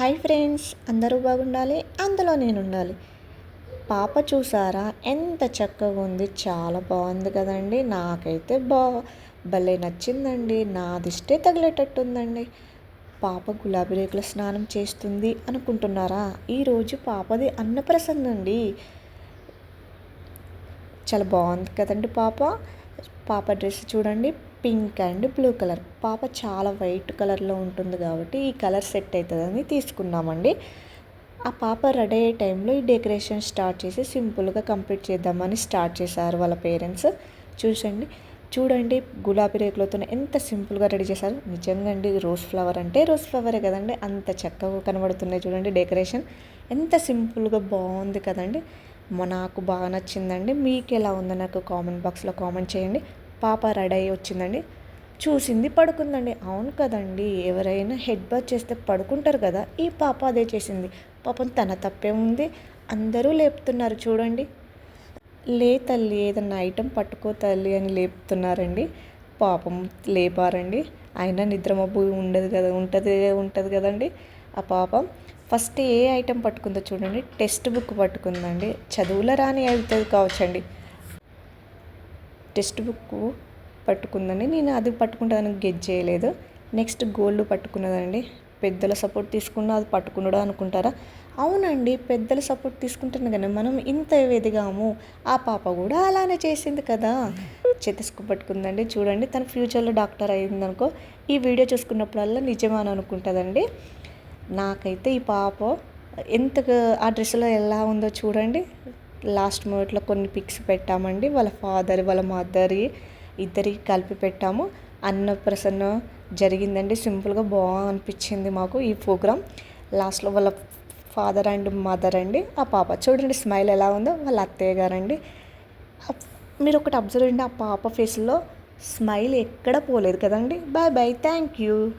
Hi friends అందరూ బాగుండాలి అందులో నేను ఉండాలి పాప చూసారా? ఎంత చక్కగా ఉంది చాలా బాగుంది కదండి. నాకైతే బా భలే నచ్చిందండి. నా దిష్టే తగిలేటట్టు ఉందండి పాప గులాబీ రేకుల స్నానం చేస్తుంది అనుకుంటున్నారా? ఈరోజు పాపది అన్నప్రసన్న అండి చాలా బాగుంది కదండి పాప. పాప డ్రెస్ చూడండి. Pink and blue colour. పాప చాలా వైట్ కలర్లో ఉంటుంది కాబట్టి ఈ కలర్ సెట్ అవుతుందని తీసుకున్నామండి. ఆ పాప రెడీ అయ్యే టైంలో ఈ డెకరేషన్ స్టార్ట్ చేసి సింపుల్గా కంప్లీట్ చేద్దామని స్టార్ట్ చేశారు వాళ్ళ పేరెంట్స్. చూసండి. చూడండి గులాబీ రేకులతో ఎంత సింపుల్గా రెడీ చేశారు. నిజంగా అండి రోజ్ ఫ్లవర్ అంటే రోజ్ ఫ్లవరే కదండి. అంత చక్కగా కనబడుతున్నాయి చూడండి డెకరేషన్. ఎంత సింపుల్గా బాగుంది కదండి. నాకు బాగా నచ్చిందండి. మీకు ఎలా ఉందో నాకు కామెంట్ బాక్స్లో కామెంట్ చేయండి. పాప రెడీ అయ్యి వచ్చిందండి. చూసింది పడుకుందండి. అవును కదండి ఎవరైనా హెడ్ బాత్ చేస్తే పడుకుంటారు కదా ఈ పాప అదే చేసింది. పాపం తన తప్పే ఉంది. అందరూ లేపుతున్నారు చూడండి. లే తల్లి ఏదన్నా ఐటెం పట్టుకో తల్లి అని లేపుతున్నారండి. పాపం లేపారండి. అయినా నిద్రమబ్బు ఉండదు కదా ఉంటుంది ఉంటుంది కదండి. ఆ పాపం ఫస్ట్ ఏ ఐటెం పట్టుకుందో చూడండి. టెక్స్ట్ బుక్ పట్టుకుందండి. చదువుల రాని అవుతుంది కావచ్చండి. టెక్స్ట్ బుక్ పట్టుకుందండి. నేను అది పట్టుకుంటుందని గెట్ చేయలేదు. నెక్స్ట్ గోల్డ్ పట్టుకున్నదండి. పెద్దల సపోర్ట్ తీసుకున్నా అది పట్టుకున్నాడు అనుకుంటారా? అవునండి పెద్దల సపోర్ట్ తీసుకుంటున్నా కానీ మనం ఇంత ఎదిగాము ఆ పాప కూడా అలానే చేసింది కదా. చేతిస్కు పట్టుకుందండి. చూడండి తన ఫ్యూచర్లో డాక్టర్ అయిందనుకో ఈ వీడియో చూసుకున్నప్పుడల్లా నిజమని అనుకుంటుందండి. నాకైతే ఈ పాప ఎంత ఆ డ్రెస్లో ఎలా ఉందో చూడండి. లాస్ట్ మూమెంట్లో కొన్ని పిక్స్ పెట్టామండి. వాళ్ళ ఫాదర్ వాళ్ళ మదర్ ఇద్దరికి కలిపి పెట్టాము. అన్నప్రసన్న జరిగిందండి. సింపుల్గా బాగా అనిపించింది మాకు ఈ ప్రోగ్రామ్. లాస్ట్లో వాళ్ళ ఫాదర్ అండ్ మదర్ అండి. ఆ పాప చూడండి స్మైల్ ఎలా ఉందో. వాళ్ళ అత్తయ్య గారండి. మీరు ఒకటి అబ్జర్వ్ చేయండి. ఆ పాప ఫేస్లో స్మైల్ ఎక్కడ పోలేదు కదండి. Bye bye. Thank you.